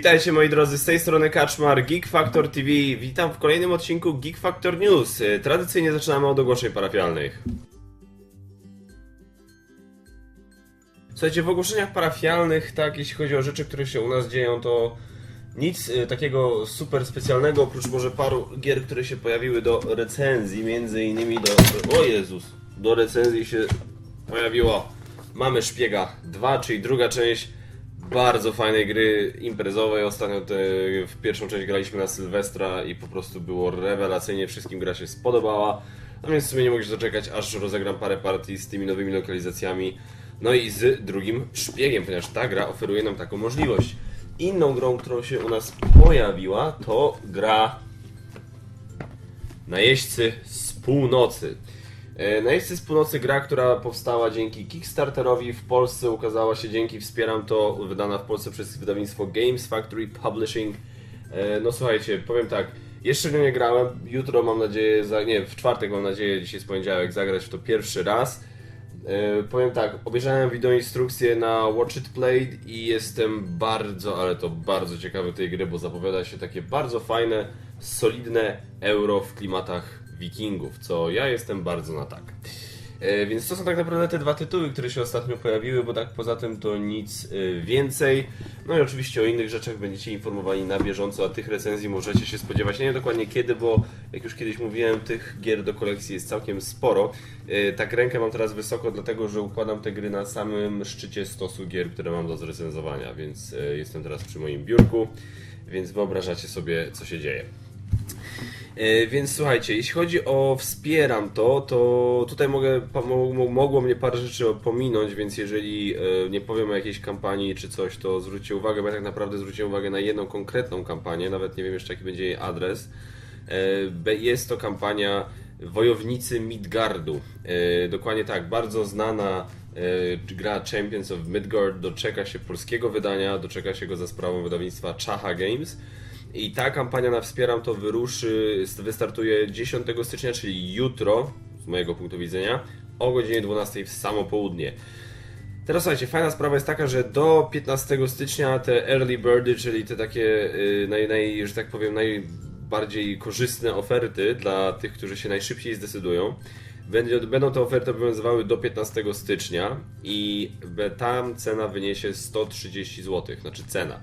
Witajcie moi drodzy, z tej strony Kaczmar, Geek Factor TV. Witam w kolejnym odcinku Geek Factor News. E, Tradycyjnie zaczynamy od ogłoszeń parafialnych. Słuchajcie, w ogłoszeniach parafialnych, tak, jeśli chodzi o rzeczy, które się u nas dzieją, to nic e, takiego super specjalnego, oprócz może paru gier, które się pojawiły do recenzji, między innymi do... O Jezus! Do recenzji się pojawiło Mamy Szpiega 2, czyli druga część bardzo fajnej gry imprezowej. Ostatnio te, w pierwszą część graliśmy na Sylwestra i po prostu było rewelacyjnie, wszystkim gra się spodobała. No więc w sumie nie mogę się doczekać, aż rozegram parę partii z tymi nowymi lokalizacjami. No i z drugim szpiegiem, ponieważ ta gra oferuje nam taką możliwość. Inną grą, którą się u nas pojawiła, to gra Najeźdźcy z północy. E, Najeźdźcy z północy gra, która powstała dzięki Kickstarterowi w Polsce, ukazała się dzięki Wspieram to, wydana w Polsce przez wydawnictwo Games Factory Publishing. E, No słuchajcie, powiem tak, jeszcze w nią nie grałem, jutro mam nadzieję, nie, w czwartek mam nadzieję, dzisiaj jest poniedziałek, zagrać w to pierwszy raz. E, powiem tak, obejrzałem wideo instrukcję na Watch It Played i jestem bardzo, ale to bardzo ciekawy tej gry, bo zapowiada się takie bardzo fajne, solidne euro w klimatach wikingów, co ja jestem bardzo na tak. E, Więc to są tak naprawdę te dwa tytuły, które się ostatnio pojawiły, bo tak poza tym to nic e, więcej. No i oczywiście o innych rzeczach będziecie informowani na bieżąco, a tych recenzji możecie się spodziewać. Nie wiem dokładnie kiedy, bo jak już kiedyś mówiłem, tych gier do kolekcji jest całkiem sporo. E, Tak rękę mam teraz wysoko, dlatego że układam te gry na samym szczycie stosu gier, które mam do zrecenzowania, więc jestem teraz przy moim biurku, więc wyobrażacie sobie, co się dzieje. E, Więc słuchajcie, jeśli chodzi o wspieram to, to tutaj mogę, mogło mnie parę rzeczy pominąć, więc jeżeli e, nie powiem o jakiejś kampanii czy coś, to zwróćcie uwagę, bo ja tak naprawdę zwróciłem uwagę na jedną konkretną kampanię, nawet nie wiem jeszcze jaki będzie jej adres. E, Jest to kampania Wojownicy Midgardu. Dokładnie tak, bardzo znana gra Champions of Midgard doczeka się polskiego wydania, doczeka się go za sprawą wydawnictwa Chaha Games. I ta kampania na Wspieram to wyruszy, wystartuje 10 stycznia, czyli jutro, z mojego punktu widzenia, o godzinie 12 w samo południe. Teraz słuchajcie, fajna sprawa jest taka, że do 15 stycznia te early birdy, czyli te takie, y, naj, naj, że tak powiem, najbardziej korzystne oferty dla tych, którzy się najszybciej zdecydują, będą te oferty obowiązywały do 15 stycznia i tam cena wyniesie 130 zł, znaczy cena.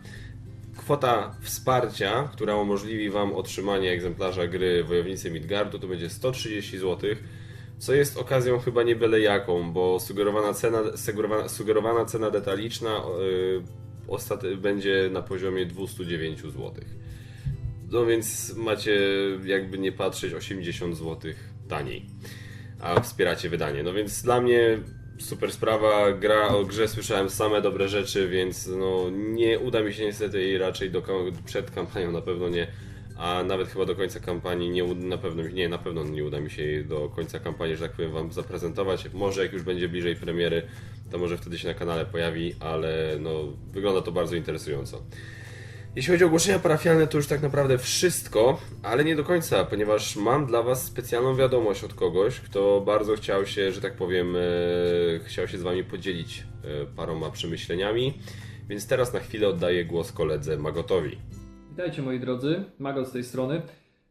Kwota wsparcia, która umożliwi Wam otrzymanie egzemplarza gry Wojownicy Midgardu, to będzie 130 zł, co jest okazją chyba nie byle jaką, bo sugerowana cena, sugerowana, sugerowana cena detaliczna yy, będzie na poziomie 209 zł. No więc macie, jakby nie patrzeć, 80 zł taniej, a wspieracie wydanie. No więc dla mnie super sprawa, gra o grze słyszałem same dobre rzeczy, więc no nie uda mi się niestety jej raczej do, przed kampanią na pewno nie, a nawet chyba do końca kampanii nie, na pewno, nie, na pewno nie uda mi się jej do końca kampanii, że tak powiem, Wam zaprezentować. Może jak już będzie bliżej premiery, to może wtedy się na kanale pojawi, ale no wygląda to bardzo interesująco. Jeśli chodzi o ogłoszenia parafialne, to już tak naprawdę wszystko, ale nie do końca, ponieważ mam dla Was specjalną wiadomość od kogoś, kto bardzo chciał się, że tak powiem, e, chciał się z Wami podzielić e, paroma przemyśleniami. Więc teraz na chwilę oddaję głos koledze Magotowi. Witajcie moi drodzy, Mago z tej strony.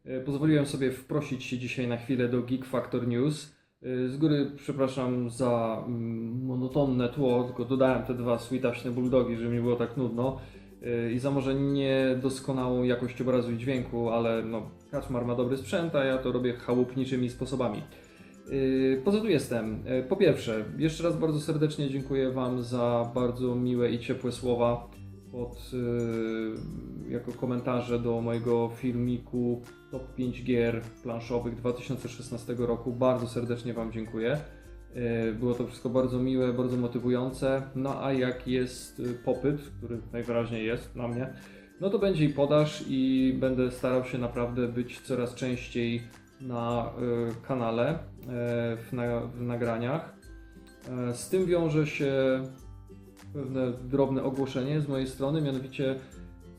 E, Pozwoliłem sobie wprosić się dzisiaj na chwilę do Geek Factor News. E, Z góry przepraszam za mm, monotonne tło, tylko dodałem te dwa switaśne bulldogi, żeby mi było tak nudno. E, I za może niedoskonałą jakość obrazu i dźwięku, ale no, Kaczmar ma dobry sprzęt, a ja to robię chałupniczymi sposobami. Yy, Po co tu jestem? Yy, Po pierwsze, jeszcze raz bardzo serdecznie dziękuję Wam za bardzo miłe i ciepłe słowa pod, jako komentarze do mojego filmiku Top 5 gier planszowych 2016 roku. Bardzo serdecznie Wam dziękuję. Yy, Było to wszystko bardzo miłe, bardzo motywujące. No a jak jest yy, popyt, który najwyraźniej jest na mnie, no to będzie i podaż i będę starał się naprawdę być coraz częściej na y, kanale, y, w, na, w nagraniach. E, Z tym wiąże się pewne drobne ogłoszenie z mojej strony, mianowicie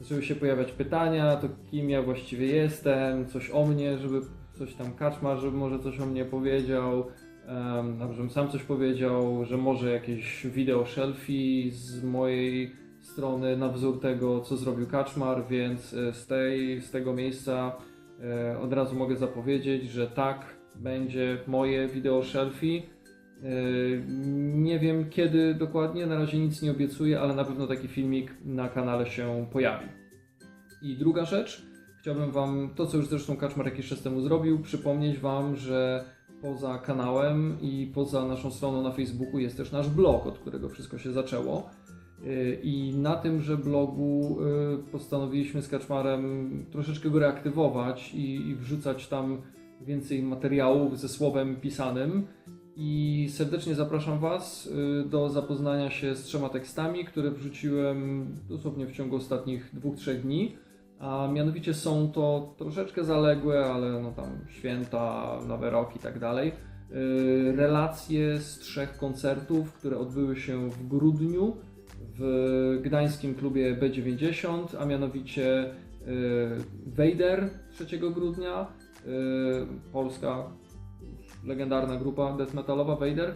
zaczęły się pojawiać pytania, to kim ja właściwie jestem, coś o mnie, żeby coś tam kaczma, żeby może coś o mnie powiedział, um, żebym sam coś powiedział, że może jakieś wideo shelfie z mojej strony na wzór tego, co zrobił Kaczmar, więc e, z, tej, z tego miejsca e, od razu mogę zapowiedzieć, że tak, będzie moje wideo shelfie. E, Nie wiem kiedy dokładnie, na razie nic nie obiecuję, ale na pewno taki filmik na kanale się pojawi. I druga rzecz, chciałbym Wam, to co już zresztą Kaczmar jakiś czas temu zrobił, przypomnieć Wam, że poza kanałem i poza naszą stroną na Facebooku jest też nasz blog, od którego wszystko się zaczęło. Yy, I na tymże blogu yy, postanowiliśmy z Kaczmarem troszeczkę go reaktywować i, i wrzucać tam więcej materiałów ze słowem pisanym. I serdecznie zapraszam Was yy, do zapoznania się z trzema tekstami, które wrzuciłem dosłownie w ciągu ostatnich dwóch, trzech dni. A mianowicie są to troszeczkę zaległe, ale no tam święta, nowy rok i tak dalej. Yy, Relacje z trzech koncertów, które odbyły się w grudniu w gdańskim klubie B90, a mianowicie yy, Vader 3 grudnia, yy, polska legendarna grupa death metalowa Vader.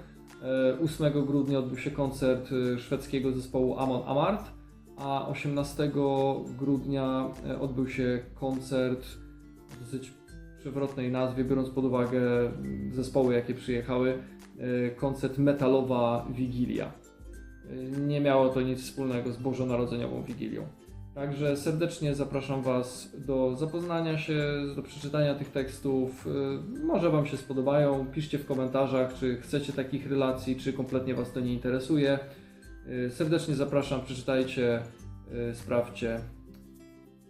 Yy, 8 grudnia odbył się koncert szwedzkiego zespołu Amon Amart, a 18 grudnia e, odbył się koncert o dosyć przewrotnej nazwie, biorąc pod uwagę mm, zespoły, jakie przyjechały, e, koncert Metalowa Wigilia. E, Nie miało to nic wspólnego z Bożonarodzeniową Wigilią. Także serdecznie zapraszam Was do zapoznania się, do przeczytania tych tekstów. Może Wam się spodobają. Piszcie w komentarzach, czy chcecie takich relacji, czy kompletnie Was to nie interesuje. Y, Serdecznie zapraszam, przeczytajcie, y, sprawdźcie.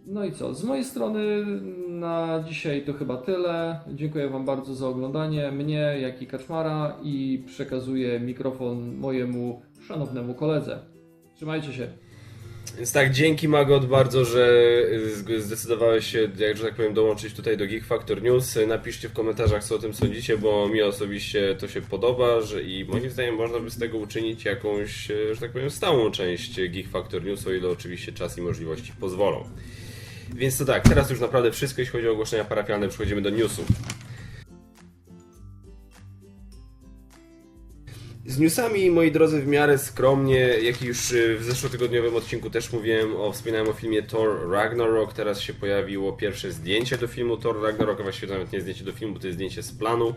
No i co? Z mojej strony na dzisiaj to chyba tyle. Dziękuję Wam bardzo za oglądanie mnie, jak i Kaczmara i przekazuję mikrofon mojemu szanownemu koledze. Trzymajcie się. Więc tak, dzięki Magot bardzo, że y, zdecydowałeś się, jak że tak powiem, dołączyć tutaj do Geek Factor News. Napiszcie w komentarzach, co o tym sądzicie, bo mi osobiście to się podoba, że i moim zdaniem można by z tego uczynić jakąś, e, że tak powiem, stałą część Geek Factor News, o ile oczywiście czas i możliwości pozwolą. Więc to tak, teraz już naprawdę wszystko, jeśli chodzi o ogłoszenia parafialne, przechodzimy do newsów. Z newsami, moi drodzy, w miarę skromnie, jak już y, w zeszłotygodniowym odcinku też mówiłem, o, wspominałem o filmie Thor Ragnarok, teraz się pojawiło pierwsze zdjęcie do filmu Thor Ragnarok, właściwie nawet nie zdjęcie do filmu, to jest zdjęcie z planu,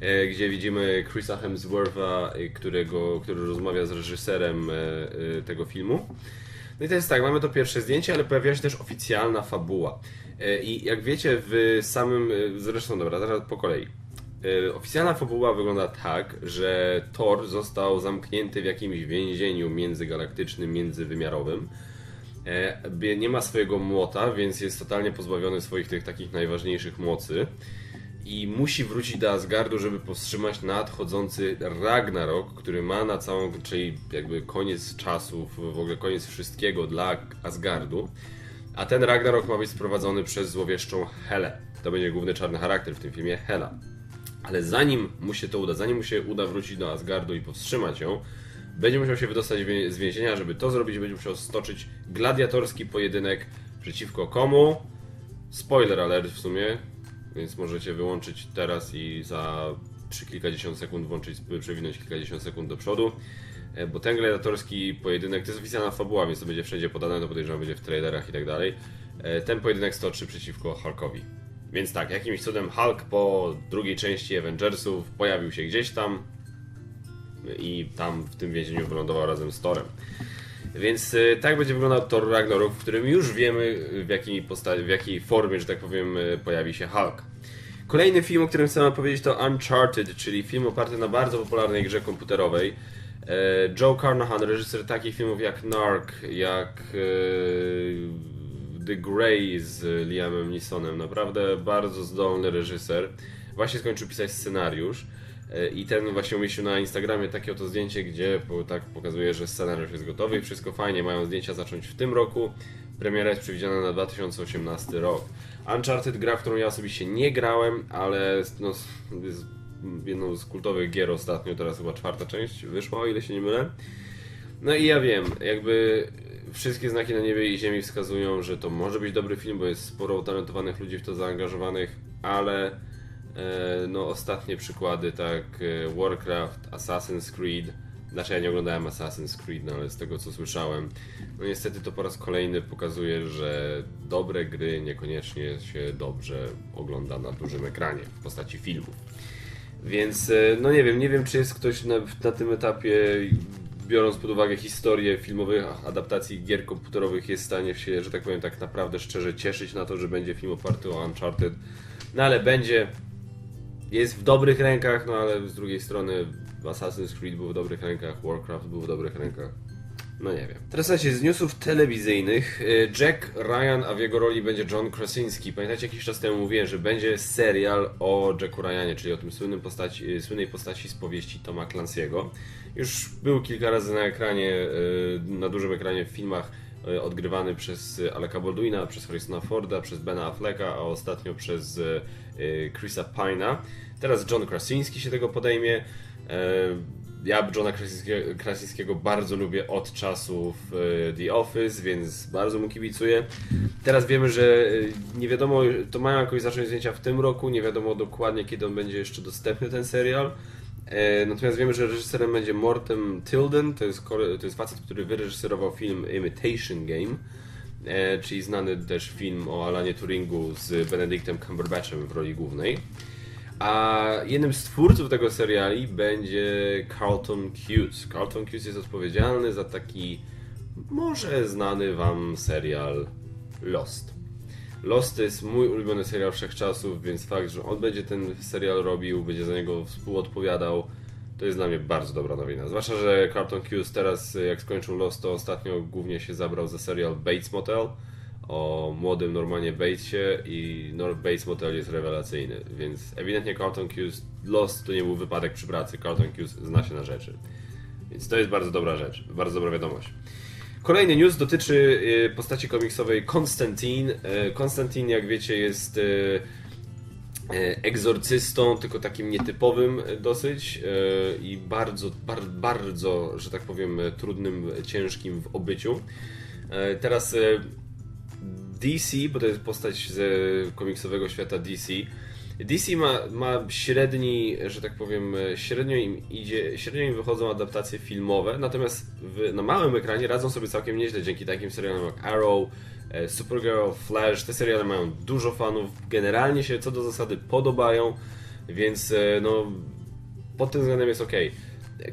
e, gdzie widzimy Chrisa Hemswortha, e, którego, który rozmawia z reżyserem e, e, tego filmu. No i to jest tak, mamy to pierwsze zdjęcie, ale pojawia się też oficjalna fabuła. I jak wiecie, w samym, zresztą dobra, zaraz po kolei. E, Oficjalna fabuła wygląda tak, że Thor został zamknięty w jakimś więzieniu międzygalaktycznym, międzywymiarowym. E, Nie ma swojego młota, więc jest totalnie pozbawiony swoich tych takich najważniejszych mocy. I musi wrócić do Asgardu, żeby powstrzymać nadchodzący Ragnarok, który ma na całą, czyli jakby koniec czasów, w ogóle koniec wszystkiego dla Asgardu. A ten Ragnarok ma być sprowadzony przez złowieszczą Helę. To będzie główny czarny charakter w tym filmie, Hela. Ale zanim mu się to uda, zanim mu się uda wrócić do Asgardu i powstrzymać ją, będzie musiał się wydostać z więzienia. Żeby to zrobić, będzie musiał stoczyć gladiatorski pojedynek przeciwko komu? Spoiler alert w sumie, więc możecie wyłączyć teraz i za przy kilkadziesiąt sekund włączyć, przewinąć kilkadziesiąt sekund do przodu. E, Bo ten gladiatorski pojedynek to jest oficjalna fabuła, więc to będzie wszędzie podane, to podejrzewam będzie w trailerach i tak dalej. E, Ten pojedynek stoczy przeciwko Hulkowi. Więc tak, jakimś cudem Hulk po drugiej części Avengersów pojawił się gdzieś tam i tam w tym więzieniu wylądował razem z Torem. Więc y, tak będzie wyglądał Thor Ragnarok, w którym już wiemy y, w jakiej, w jakiej formie, że tak powiem, y, pojawi się Hulk. Kolejny film, o którym chcę powiedzieć to Uncharted, czyli film oparty na bardzo popularnej grze komputerowej. E, Joe Carnahan, reżyser takich filmów jak Narc, jak The Grey z Liamem Neesonem. Naprawdę bardzo zdolny reżyser. Właśnie skończył pisać scenariusz. E, I ten właśnie umieścił na Instagramie takie oto zdjęcie, gdzie tak pokazuje, że scenariusz jest gotowy i wszystko fajnie. Mają zdjęcia zacząć w tym roku. Premiera jest przewidziana na 2018 rok. Uncharted gra, w którą ja osobiście nie grałem, ale no, jest jedną z kultowych gier ostatnio, teraz chyba czwarta część wyszła, o ile się nie mylę. No i ja wiem, jakby wszystkie znaki na niebie i ziemi wskazują, że to może być dobry film, bo jest sporo utalentowanych ludzi w to zaangażowanych, ale e, no ostatnie przykłady, tak e, Warcraft, Assassin's Creed, Znaczy ja nie oglądałem Assassin's Creed, no ale z tego co słyszałem, no niestety to po raz kolejny pokazuje, że dobre gry niekoniecznie się dobrze ogląda na dużym ekranie w postaci filmów. Więc e, no nie wiem, nie wiem czy jest ktoś na, na tym etapie, biorąc pod uwagę historię filmowych adaptacji gier komputerowych, jest w stanie się, że tak powiem, tak naprawdę szczerze cieszyć na to, że będzie film oparty o Uncharted. No ale będzie, jest w dobrych rękach, no ale z drugiej strony Assassin's Creed był w dobrych rękach, Warcraft był w dobrych rękach. No nie wiem. Teraz słuchajcie, z newsów telewizyjnych y, Jack Ryan, a w jego roli będzie John Krasinski. Pamiętacie, jakiś czas temu mówiłem, że będzie serial o Jacku Ryanie, czyli o tym słynnym postaci, y, słynnej postaci z powieści Toma Clancy'ego. Już był kilka razy na ekranie, y, na dużym ekranie w filmach odgrywany przez Aleka Baldwina, przez Harrisona Forda, przez Bena Afflecka, a ostatnio przez Chrisa Pine'a. Teraz John Krasinski się tego podejmie. Ja Johna Krasińskiego, bardzo lubię od czasów e, The Office, więc bardzo mu kibicuję. Teraz wiemy, że e, nie wiadomo, to mają jakoś zacząć zdjęcia w tym roku, nie wiadomo dokładnie kiedy on będzie jeszcze dostępny ten serial. E, Natomiast wiemy, że reżyserem będzie Morten Tilden, to jest, to jest facet, który wyreżyserował film Imitation Game, czyli znany też film o Alanie Turingu z Benedictem Cumberbatchem w roli głównej. A jednym z twórców tego seriali będzie Carlton Cuse. Carlton Cuse jest odpowiedzialny za taki może znany wam serial Lost. Lost to jest mój ulubiony serial wszechczasów, więc fakt, że on będzie ten serial robił, będzie za niego współodpowiadał, to jest dla mnie bardzo dobra nowina. Zwłaszcza, że Carlton Cuse teraz, jak skończył Lost, to ostatnio głównie się zabrał za serial Bates Motel o młodym Normanie Batesie i Norm Bates Motel jest rewelacyjny, więc ewidentnie Carlton Cuse, Lost to nie był wypadek przy pracy, Carlton Cuse zna się na rzeczy. Więc to jest bardzo dobra rzecz, bardzo dobra wiadomość. Kolejny news dotyczy y, postaci komiksowej Konstantin. Konstantin, jak wiecie, jest y, egzorcystą, tylko takim nietypowym dosyć i bardzo, bar, bardzo, że tak powiem, trudnym, ciężkim w obyciu. Teraz DC, bo to jest postać z komiksowego świata DC. DC ma, ma średni, że tak powiem, średnio im idzie, średnio im wychodzą adaptacje filmowe, natomiast w, na małym ekranie radzą sobie całkiem nieźle dzięki takim serialom jak Arrow, e, Supergirl, Flash. Te seriale mają dużo fanów, generalnie się co do zasady podobają, więc e, no pod tym względem jest ok.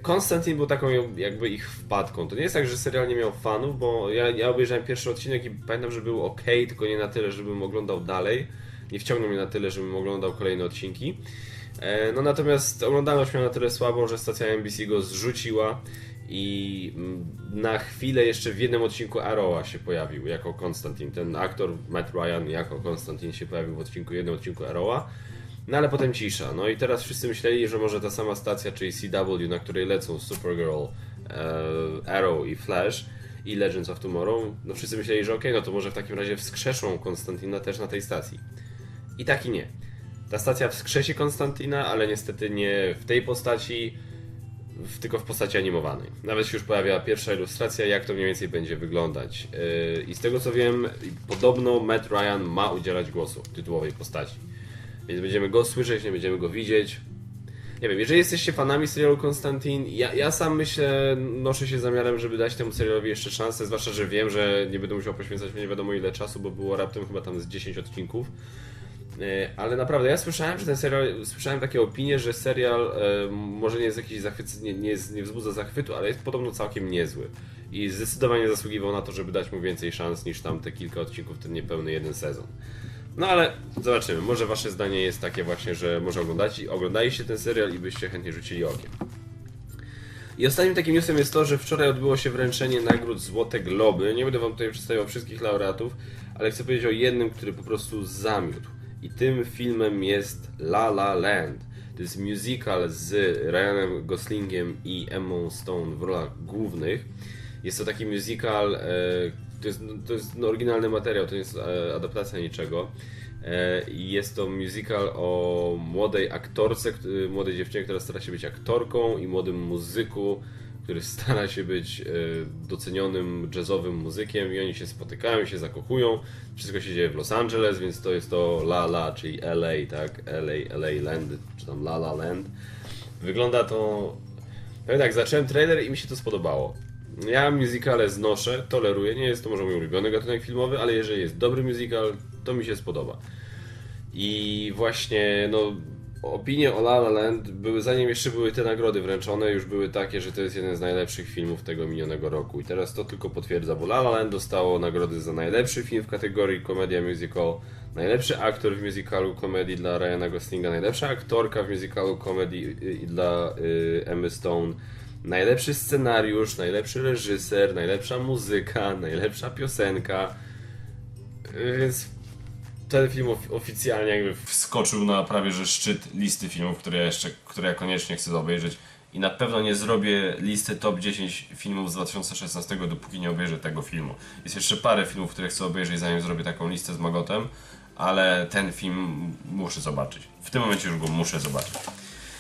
Konstantin był taką jakby ich wpadką. To nie jest tak, że serial nie miał fanów, bo ja, ja obejrzałem pierwszy odcinek i pamiętam, że był ok, tylko nie na tyle, żebym oglądał dalej. Nie wciągnął mnie na tyle, żebym oglądał kolejne odcinki. E, No natomiast oglądalność miał na tyle słabą, że stacja NBC go zrzuciła i mm, na chwilę jeszcze w jednym odcinku Arrowa się pojawił jako Konstantin. Ten aktor Matt Ryan jako Konstantin się pojawił w odcinku, jednym odcinku Arrowa. No ale potem cisza. No i teraz wszyscy myśleli, że może ta sama stacja, czyli CW, na której lecą Supergirl, e, Arrow i Flash i Legends of Tomorrow, no wszyscy myśleli, że okej, no to może w takim razie wskrzeszą Konstantina też na tej stacji. I tak i nie. Ta stacja wskrzesi Konstantina, ale niestety nie w tej postaci, w, tylko w postaci animowanej. Nawet się już pojawia pierwsza ilustracja, jak to mniej więcej będzie wyglądać. Yy, I z tego co wiem, podobno Matt Ryan ma udzielać głosu tytułowej postaci. Więc będziemy go słyszeć, nie będziemy go widzieć. Nie wiem, jeżeli jesteście fanami serialu Konstantin, ja, ja sam myślę, noszę się zamiarem, żeby dać temu serialowi jeszcze szansę, zwłaszcza, że wiem, że nie będę musiał poświęcać mu nie wiadomo ile czasu, bo było raptem chyba tam z 10 odcinków. E, Ale naprawdę, ja słyszałem, że ten serial, słyszałem takie opinie, że serial e, może nie jest jakiś zachwyt, nie, nie, jest, nie wzbudza zachwytu, ale jest podobno całkiem niezły. I zdecydowanie zasługiwał na to, żeby dać mu więcej szans niż tam te kilka odcinków, ten niepełny jeden sezon. No ale zobaczymy, może wasze zdanie jest takie właśnie, że może oglądać, oglądaliście ten serial i byście chętnie rzucili okiem. I ostatnim takim newsem jest to, że wczoraj odbyło się wręczenie nagród Złote Globy. Nie będę wam tutaj przedstawiał wszystkich laureatów, ale chcę powiedzieć o jednym, który po prostu zamiótł. I tym filmem jest La La Land. To jest musical z Ryanem Goslingiem i Emmą Stone w rolach głównych. Jest to taki musical, e, to jest, to jest no, oryginalny materiał, to nie jest e, adaptacja niczego. E, jest to musical o młodej aktorce, kt- młodej dziewczynie, która stara się być aktorką i młodym muzyku, który stara się być e, docenionym jazzowym muzykiem i oni się spotykają, się zakochują. Wszystko się dzieje w Los Angeles, więc to jest to La La, czyli LA, tak? LA, LA Land, czy tam La La Land. Wygląda to Powiem tak, zacząłem trailer i mi się to spodobało. Ja musicale znoszę, toleruję, nie jest to może mój ulubiony gatunek filmowy, ale jeżeli jest dobry musical, to mi się spodoba. I właśnie, no, opinie o La La Land były, zanim jeszcze były te nagrody wręczone, już były takie, że to jest jeden z najlepszych filmów tego minionego roku. I teraz to tylko potwierdza, bo La La Land dostało nagrody za najlepszy film w kategorii komedia musical, najlepszy aktor w musicalu komedii dla Ryana Goslinga, najlepsza aktorka w musicalu komedii dla y, Emmy Stone, najlepszy scenariusz, najlepszy reżyser, najlepsza muzyka, najlepsza piosenka. Y, Więc ten film of- oficjalnie jakby wskoczył na prawie że szczyt listy filmów, które ja jeszcze, które ja koniecznie chcę obejrzeć. I na pewno nie zrobię listy top 10 filmów z 2016, dopóki nie obejrzę tego filmu. Jest jeszcze parę filmów, które chcę obejrzeć, zanim zrobię taką listę z Magotem, ale ten film muszę zobaczyć. W tym momencie już go muszę zobaczyć.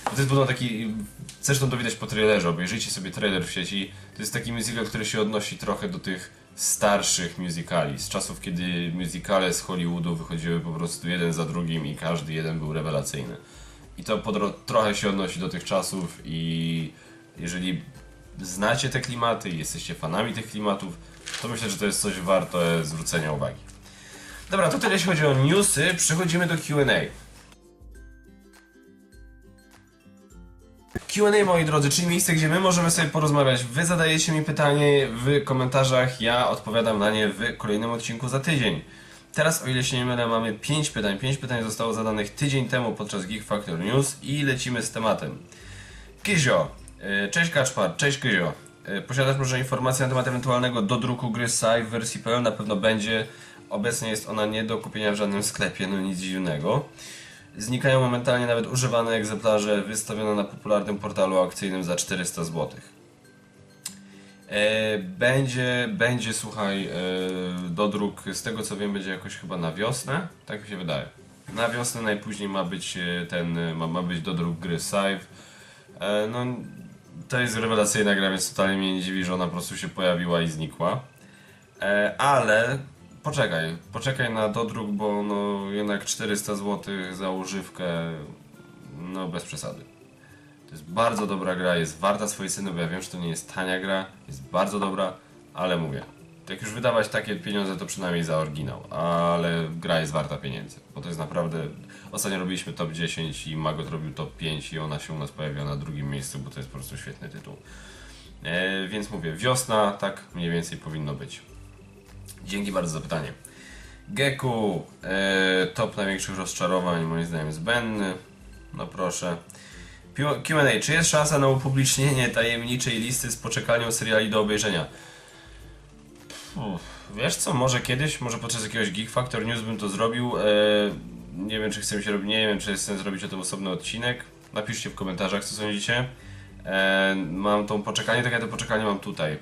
To jest podobno taki, zresztą to widać po trailerze, obejrzyjcie sobie trailer w sieci. To jest taki musical, który się odnosi trochę do tych starszych musicali, z czasów kiedy musicale z Hollywoodu wychodziły po prostu jeden za drugim i każdy jeden był rewelacyjny. I to trochę się odnosi do tych czasów i jeżeli znacie te klimaty i jesteście fanami tych klimatów, to myślę, że to jest coś warte zwrócenia uwagi. Dobra, to tyle jeśli chodzi o newsy, przechodzimy do Q&A. Q&A moi drodzy, czyli miejsce, gdzie my możemy sobie porozmawiać. Wy zadajecie mi pytanie w komentarzach, ja odpowiadam na nie w kolejnym odcinku za tydzień. Teraz, o ile się nie mylę, mamy 5 pytań. 5 pytań zostało zadanych tydzień temu podczas Geek Factor News i lecimy z tematem. Kyzio, y, cześć Kaczpar, cześć Kyzio. Y, Posiadasz może informacje na temat ewentualnego dodruku gry Sai w wersji pełen? Na pewno będzie. Obecnie jest ona nie do kupienia w żadnym sklepie, no nic dziwnego. Znikają momentalnie nawet używane egzemplarze wystawione na popularnym portalu aukcyjnym za 400 zł. E, będzie, będzie, słuchaj, e, dodruk, z tego co wiem, będzie jakoś chyba na wiosnę, tak mi się wydaje. Na wiosnę najpóźniej ma być e, ten, ma, ma być dodruk gry Scythe. No, to jest rewelacyjna gra, więc totalnie mnie nie dziwi, że ona po prostu się pojawiła i znikła. Ale poczekaj, poczekaj na dodruk, bo no jednak 400 zł za używkę, no bez przesady. To jest bardzo dobra gra, jest warta swojej ceny, bo ja wiem, że to nie jest tania gra, jest bardzo dobra, ale mówię, jak już wydawać takie pieniądze, to przynajmniej za oryginał, ale gra jest warta pieniędzy, bo to jest naprawdę... Ostatnio robiliśmy top 10 i Magot robił top 5 i ona się u nas pojawiła na drugim miejscu, bo to jest po prostu świetny tytuł. E, więc mówię, wiosna, tak mniej więcej powinno być. Dzięki bardzo za pytanie. Geku, e, top największych rozczarowań, moim zdaniem zbędny. No proszę. Q&A, czy jest szansa na upublicznienie tajemniczej listy z poczekalnią seriali do obejrzenia? Uff, wiesz co, może kiedyś, może podczas jakiegoś Geek Factor News bym to zrobił. E, nie wiem, czy chcę się robić, nie wiem, czy sens zrobić o tym osobny odcinek. Napiszcie w komentarzach, co sądzicie. E, mam tą poczekalnię, tak ja to poczekalnię mam tutaj.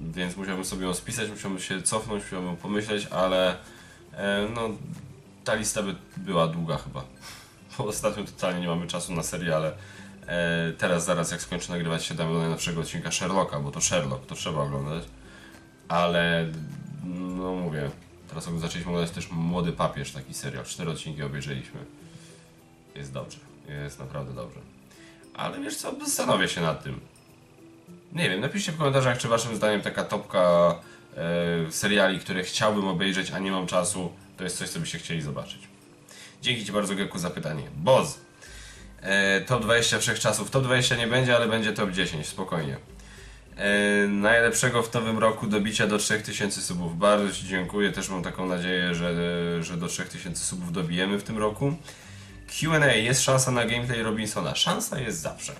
Więc musiałbym sobie ją spisać, musiałbym się cofnąć, musiałbym pomyśleć, ale e, no, ta lista by była długa chyba. Bo ostatnio totalnie nie mamy czasu na seriale. E, teraz zaraz jak skończę nagrywać się damy do najnowszego odcinka Sherlocka, bo to Sherlock, to trzeba oglądać. Ale no mówię, teraz zaczęliśmy oglądać też Młody Papież, taki serial. Cztery odcinki obejrzeliśmy. Jest dobrze, jest naprawdę dobrze. Ale wiesz co, zastanowię się nad tym. Nie wiem, napiszcie w komentarzach, czy waszym zdaniem taka topka e, seriali, które chciałbym obejrzeć, a nie mam czasu, to jest coś, co byście chcieli zobaczyć. Dzięki Ci bardzo, Geku, za pytanie. Boz. E, top 20 wszechczasów. Top 20 nie będzie, ale będzie top 10, spokojnie. E, najlepszego w nowym roku dobicia do 3000 subów. Bardzo Ci dziękuję. Też mam taką nadzieję, że, że do 3000 subów dobijemy w tym roku. Q&A. Jest szansa na gameplay Robinsona? Szansa jest zawsze.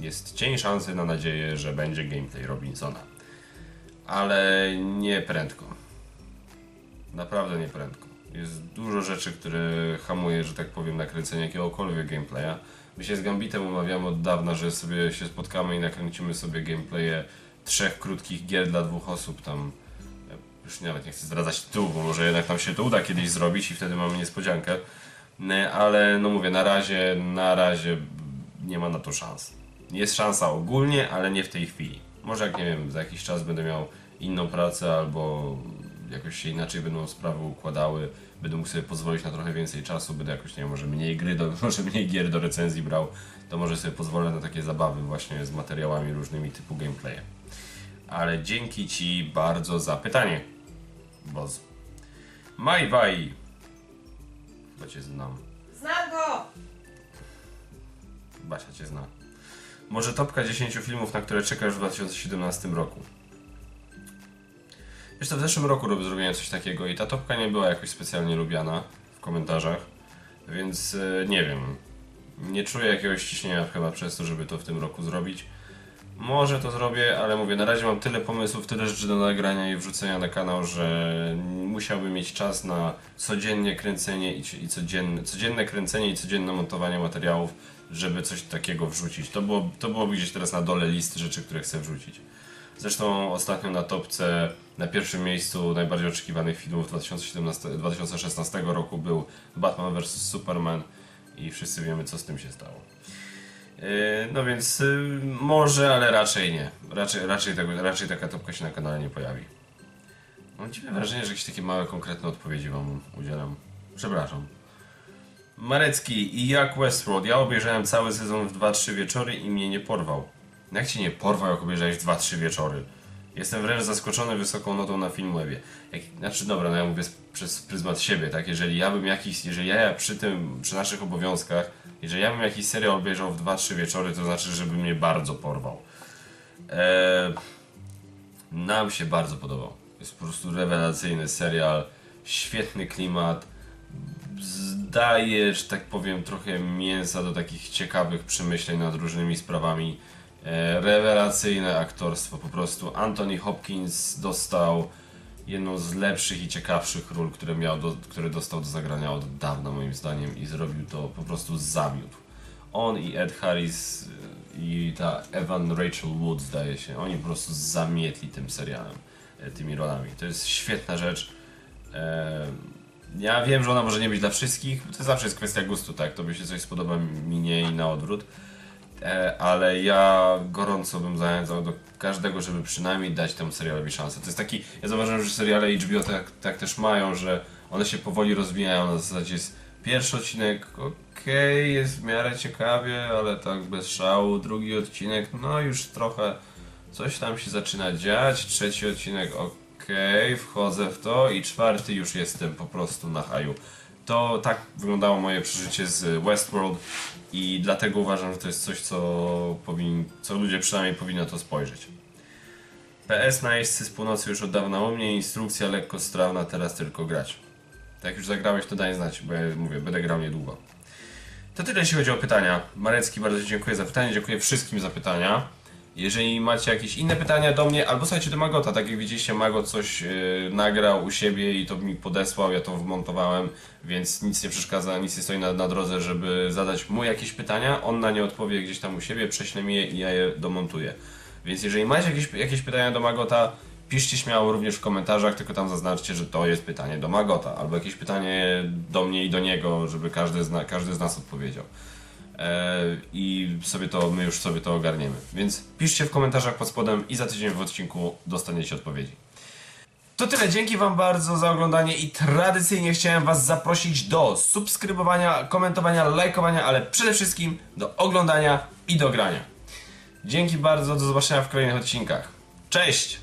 Jest cień szansy na nadzieję, że będzie gameplay Robinsona. Ale nie prędko. Naprawdę nie prędko. Jest dużo rzeczy, które hamuje, że tak powiem, nakręcenie jakiegokolwiek gameplaya. My się z Gambitem umawiamy od dawna, że sobie się spotkamy i nakręcimy sobie gameplaye trzech krótkich gier dla dwóch osób tam. Już nawet nie chcę zdradzać tytułu, bo może jednak nam się to uda kiedyś zrobić i wtedy mamy niespodziankę. Ne, Ale no mówię, na razie, na razie nie ma na to szans. Jest szansa ogólnie, ale nie w tej chwili. Może jak nie wiem, za jakiś czas będę miał inną pracę albo jakoś się inaczej będą sprawy układały, będę mógł sobie pozwolić na trochę więcej czasu, będę jakoś, nie wiem, może mniej gry, do, może mniej gier do recenzji brał, to może sobie pozwolę na takie zabawy właśnie z materiałami różnymi typu gameplaye. Ale dzięki Ci bardzo za pytanie, Boz. Majwaj. Chyba Cię znam. Znam go! Basia Cię zna. Może topka 10 filmów, na które czekasz w 2017 roku. To w zeszłym roku rob- zrobiłem coś takiego i ta topka nie była jakoś specjalnie lubiana w komentarzach, więc e, nie wiem. Nie czuję jakiegoś ciśnienia chyba przez to, żeby to w tym roku zrobić. Może to zrobię, ale mówię, na razie mam tyle pomysłów, tyle rzeczy do nagrania i wrzucenia na kanał, że musiałbym mieć czas na codziennie kręcenie i, i codzienne, codzienne kręcenie i codzienne montowanie materiałów, żeby coś takiego wrzucić. To, było, to byłoby gdzieś teraz na dole listy rzeczy, które chcę wrzucić. Zresztą ostatnio na topce, na pierwszym miejscu najbardziej oczekiwanych filmów 2017, 2016 roku był Batman vs Superman i wszyscy wiemy co z tym się stało. Yy, No więc yy, może, ale raczej nie. Raczej, raczej, tego, raczej taka topka się na kanale nie pojawi. Mam dziwne wrażenie, że jakieś takie małe, konkretne odpowiedzi wam udzielam. Przepraszam. Marecki i jak Westworld. Ja obejrzałem cały sezon w 2-3 wieczory i mnie nie porwał. Jak cię nie porwał, jak obejrzałeś w 2-3 wieczory? Jestem wręcz zaskoczony wysoką notą na Filmwebie. Jak, znaczy dobra, no ja mówię przez pryzmat siebie, tak? Jeżeli ja bym jakiś, jeżeli ja przy tym, przy naszych obowiązkach, jeżeli ja bym jakiś serial obejrzał w 2-3 wieczory, to znaczy, żeby mnie bardzo porwał. Eee, nam się bardzo podobał. Jest po prostu rewelacyjny serial, świetny klimat, daje, że tak powiem, trochę mięsa do takich ciekawych przemyśleń nad różnymi sprawami. E, rewelacyjne aktorstwo, po prostu Anthony Hopkins dostał jedną z lepszych i ciekawszych ról, które, miał do, które dostał do zagrania od dawna moim zdaniem i zrobił to po prostu zamiótł. On i Ed Harris y, i ta Evan Rachel Wood zdaje się, oni po prostu zamietli tym serialem, e, tymi rolami. To jest świetna rzecz. E, ja wiem, że ona może nie być dla wszystkich, to zawsze jest kwestia gustu, tak? To by się coś spodoba mi na odwrót. E, ale ja gorąco bym zachęcał do każdego, żeby przynajmniej dać temu serialowi szansę. To jest taki, ja zauważyłem, że seriale HBO tak, tak też mają, że one się powoli rozwijają, na zasadzie jest pierwszy odcinek, okej, jest w miarę ciekawie, ale tak bez szału, drugi odcinek, no już trochę coś tam się zaczyna dziać, trzeci odcinek, okej, wchodzę w to i czwarty już jestem po prostu na haju. To tak wyglądało moje przeżycie z Westworld i dlatego uważam, że to jest coś, co, powin, co ludzie przynajmniej powinno to spojrzeć. PS na jeźdźcy z północy już od dawna u mnie, instrukcja lekko strawna, teraz tylko grać. Tak już zagrałeś, to daj znać, bo ja mówię, będę grał niedługo. To tyle jeśli chodzi o pytania. Marecki, bardzo dziękuję za pytanie, dziękuję wszystkim za pytania. Jeżeli macie jakieś inne pytania do mnie, albo słuchajcie do Magota, tak jak widzieliście, Magot coś yy, nagrał u siebie i to mi podesłał, ja to wmontowałem, więc nic nie przeszkadza, nic nie stoi na, na drodze, żeby zadać mu jakieś pytania, on na nie odpowie gdzieś tam u siebie, prześle mi je i ja je domontuję. Więc jeżeli macie jakieś, jakieś pytania do Magota, piszcie śmiało również w komentarzach, tylko tam zaznaczcie, że to jest pytanie do Magota, albo jakieś pytanie do mnie i do niego, żeby każdy każdy z nas odpowiedział. E, I sobie to, my już sobie to ogarniemy. Więc piszcie w komentarzach pod spodem i za tydzień w odcinku dostaniecie odpowiedzi. To tyle, dzięki Wam bardzo za oglądanie i tradycyjnie chciałem Was zaprosić do subskrybowania, komentowania, lajkowania, ale przede wszystkim do oglądania i do grania. Dzięki bardzo, do zobaczenia w kolejnych odcinkach. Cześć!